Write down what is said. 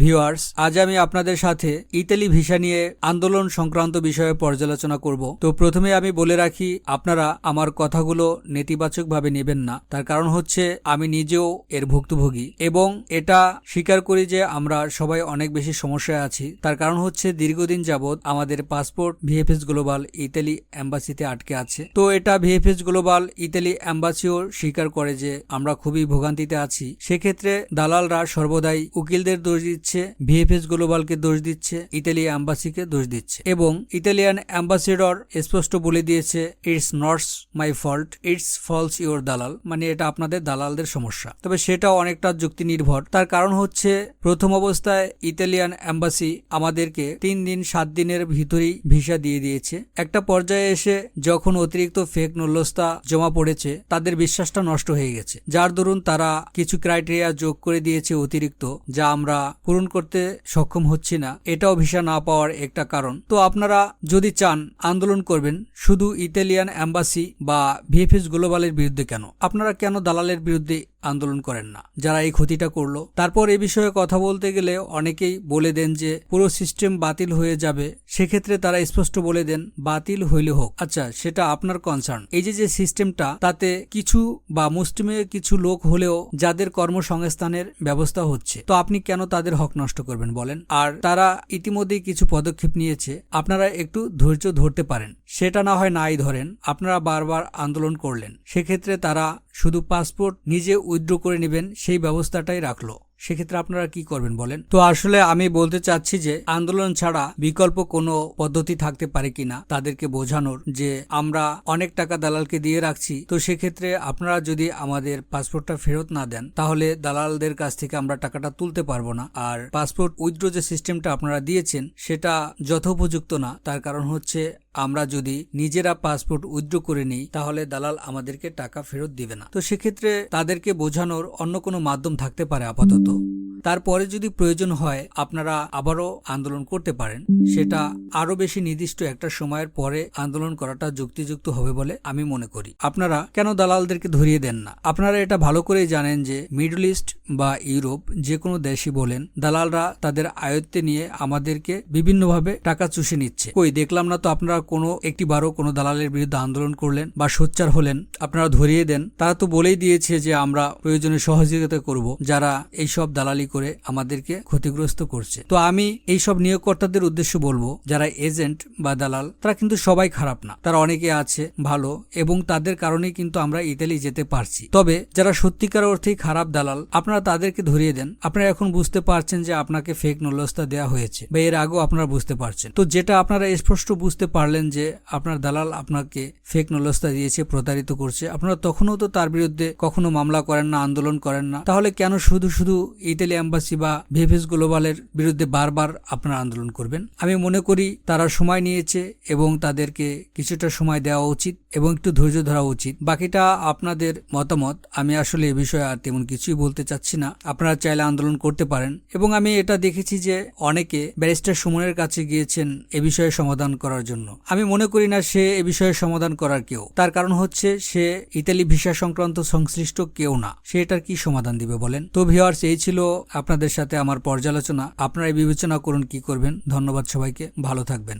Viewers, আজ আমি আপনাদের সাথে ইতালি ভিসা নিয়ে আন্দোলন সংক্রান্ত বিষয়ে পর্যালোচনা করব। তো প্রথমে আমি বলে রাখি, আপনারা আমার কথাগুলো নেতিবাচকভাবে নেবেন না। তার কারণ হচ্ছে, আমি নিজেও এর ভুক্তভোগী এবং এটা স্বীকার করি যে আমরা সবাই অনেক বেশি সমস্যায় আছি। তার কারণ হচ্ছে, দীর্ঘদিন যাবৎ আমাদের পাসপোর্ট ভিএফএস গ্লোবাল ইতালি অ্যাম্বাসিতে আটকে আছে। তো এটা ভিএফএস গ্লোবাল ইতালি অ্যাম্বাসিও স্বীকার করে যে আমরা খুবই ভোগান্তিতে আছি। সেক্ষেত্রে দালালরা সর্বদাই উকিলদের দোষ দিচ্ছে ভিএফএস গ্লোবালকে দোষ দিচ্ছে ইতালি অ্যাম্বাসিকে দোষ দিচ্ছে। এবং ইতালিয়ান অ্যাম্বাসেডর স্পষ্ট বলে দিয়েছে it's nots my fault it's false your দালাল। মানে এটা আপনাদের দালালদের সমস্যা। তবে সেটা অনেকটা যুক্তি নির্ভর তার কারণ হচ্ছে, প্রথম অবস্থায় ইতালিয়ান অ্যাম্বাসি আমাদেরকে তিন দিন, সাত দিনের ভিতরেই ভিসা দিয়ে দিয়েছে। একটা পর্যায়ে এসে যখন অতিরিক্ত ফেক নল্যস্তা জমা পড়েছে, তাদের বিশ্বাসটা নষ্ট হয়ে গেছে। যার দরুন তারা কিছু ক্রাইটেরিয়া যোগ করে দিয়েছে অতিরিক্ত, যা আমরা পূরণ করতে সক্ষম হচ্ছি না। এটাও ভিসা না পাওয়ার একটা কারণ। তো আপনারা যদি চান আন্দোলন করবেন, শুধু ইতালিয়ান অ্যাম্বাসি বা ভিএফএস গ্লোবালের বিরুদ্ধে কেন? আপনারা কেন দালালের বিরুদ্ধে আন্দোলন করেন না। যারা এই ক্ষতিটা করল, তারপর এ বিষয়ে কথা বলতে গেলে অনেকেই বলে দেন যে, পুরো সিস্টেম বাতিল হয়ে যাবে, সেক্ষেত্রে তারা স্পষ্ট বলে দেন, বাতিল হইলে হোক। আচ্ছা সেটা আপনার কনসার্ন এই যে যে সিস্টেমটা, তাতে কিছু বা মুসলিমে কিছু লোক হলেও যাদের কর্মসংস্থানের ব্যবস্থা হচ্ছে, তো আপনি কেন তাদের হক নষ্ট করবেন বলেন? আর তারা ইতিমধ্যেই কিছু পদক্ষেপ নিয়েছে, আপনারা একটু ধৈর্য ধরতে পারেন। সেটা না হয় নাই ধরেন, আপনারা বারবার আন্দোলন করলেন, সেক্ষেত্রে তারা শুধু পাসপোর্ট নিজে উইথড্র করে নেবেন, সেই ব্যবস্থাটাই রাখল। সেক্ষেত্রে আপনারা কি করবেন বলেন? তো আসলে আমি বলতে চাচ্ছি যে, আন্দোলন ছাড়া বিকল্প কোনো পদ্ধতি থাকতে পারে কিনা, তাদেরকে বোঝানোর যে, আমরা অনেক টাকা দালালকে দিয়ে রাখছি। তো সেক্ষেত্রে আপনারা যদি আমাদের পাসপোর্টটা ফেরত না দেন, তাহলে দালালদের কাছ থেকে আমরা টাকাটা তুলতে পারব না। আর পাসপোর্ট উইথড্র যে সিস্টেমটা আপনারা দিয়েছেন, সেটা যথোপযুক্ত না। তার কারণ হচ্ছে আমরা যদি নিজেরা পাসপোর্ট উইথড্র করে নিই, তাহলে দালাল আমাদেরকে টাকা ফেরত দিবে না। তো সেক্ষেত্রে তাদেরকে বোঝানোর অন্য কোনো মাধ্যম থাকতে পারে আপাতত। তারপরে যদি প্রয়োজন হয়, আপনারা আবারও আন্দোলন করতে পারেন। সেটা আরও বেশি নির্দিষ্ট একটা সময়ের পরে আন্দোলন করাটা যুক্তিযুক্ত হবে বলে আমি মনে করি। আপনারা কেন দালালদেরকে ধরিয়ে দেন না? আপনারা এটা ভালো করেই জানেন যে মিডল ইস্ট বা ইউরোপ যে কোনো দেশই বলেন, দালালরা তাদের আয়ত্তে নিয়ে আমাদেরকে বিভিন্নভাবে টাকা চুষে নিচ্ছে। কই, দেখলাম না তো আপনারা কোনো একটি বারও কোনো দালালের বিরুদ্ধে আন্দোলন করলেন বা সোচ্চার হলেন? আপনারা ধরিয়ে দেন। তারা তো বলেই দিয়েছে যে আমরা প্রয়োজনে সহযোগিতা করব। যারা এইসব দালালি করে আমাদেরকে ক্ষতিগ্রস্ত করছে। তো আমি এই সব নিয়োগকর্তাদের উদ্দেশ্য বলব, যারা এজেন্ট বা দালাল, তারা কিন্তু সবাই খারাপ না। তারা অনেকে আছে ভালো এবং তাদের কারণেই কিন্তু আমরা ইতালি যেতে পারছি। তবে যারা সত্যিকার অর্থেই খারাপ দালাল, আপনারা তাদেরকে ধরিয়ে দেন। আপনারা এখন বুঝতে পারছেন যে আপনাকে ফেক নলস্তা দেওয়া হয়েছে বা এর আগেও আপনারা বুঝতে পারছেন। তো যেটা আপনারা স্পষ্ট বুঝতে পারলেন যে আপনার দালাল আপনাকে ফেক নলস্তা দিয়েছে, প্রতারিত করছে, আপনারা তখনও তো তার বিরুদ্ধে কখনো মামলা করেন না, আন্দোলন করেন না। তাহলে কেন শুধু শুধু ইতালি অ্যাম্বাসি বা ভিএফএস গ্লোবালের বিরুদ্ধে বারবার আপনারা আন্দোলন করবেন। আমি মনে করি তারা সময় নিয়েছে এবং তাদেরকে কিছুটা সময় দেওয়া উচিত এবং একটু ধৈর্য ধরা উচিত। বাকিটা আপনাদের মতামত। আমি আসলে এ বিষয়ে আর তেমন কিছুই বলতে চাচ্ছি না। আপনারা চাইলে আন্দোলন করতে পারেন এবং আমি এটা দেখেছি যে অনেকে ব্যারিস্টার সুমনের কাছে গিয়েছেন এ বিষয়ে সমাধান করার জন্য। আমি মনে করি না সে এ বিষয়ে সমাধান করার কেউ। তার কারণ হচ্ছে সে ইতালি ভিসা সংক্রান্ত সংশ্লিষ্ট কেউ না। সে এটার কি সমাধান দিবে বলেন? তো ভিওয়ার্স এই ছিল আপনাদের সাথে আমার পর্যালোচনা। আপনারাই বিবেচনা করুন কি করবেন। ধন্যবাদ সবাইকে। ভালো থাকবেন।